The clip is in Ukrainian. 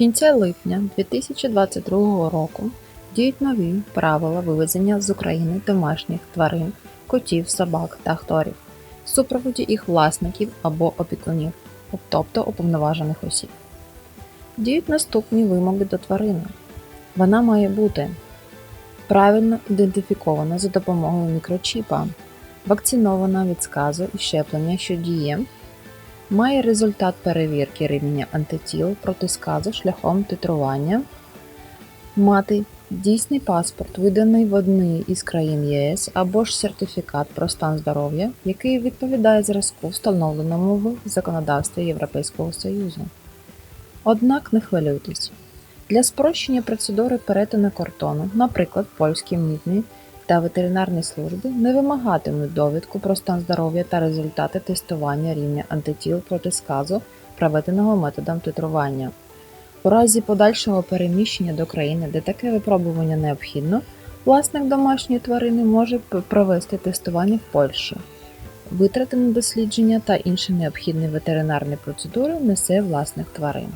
кінця липня 2022 року діють нові правила вивезення з України домашніх тварин, котів, собак та хторів в супроводі їх власників або опікунів, тобто уповноважених осіб. Діють наступні вимоги до тварини. Вона має бути правильно ідентифікована за допомогою мікрочіпа, вакцинована від сказу і щеплення, що діє, має результат перевірки рівня антитіл проти сказу шляхом титрування, мати дійсний паспорт, виданий в одній із країн ЄС або ж сертифікат про стан здоров'я, який відповідає зразку, встановленому в законодавстві Європейського Союзу. Однак не хвилюйтесь. Для спрощення процедури перетину кордону, наприклад, польські митні та ветеринарні служби не вимагатимуть довідку про стан здоров'я та результати тестування рівня антитіл проти сказу, проведеного методом титрування. У разі подальшого переміщення до країни, де таке випробування необхідно, власник домашньої тварини може провести тестування в Польщі. Витрати на дослідження та інші необхідні ветеринарні процедури несе власник тварин.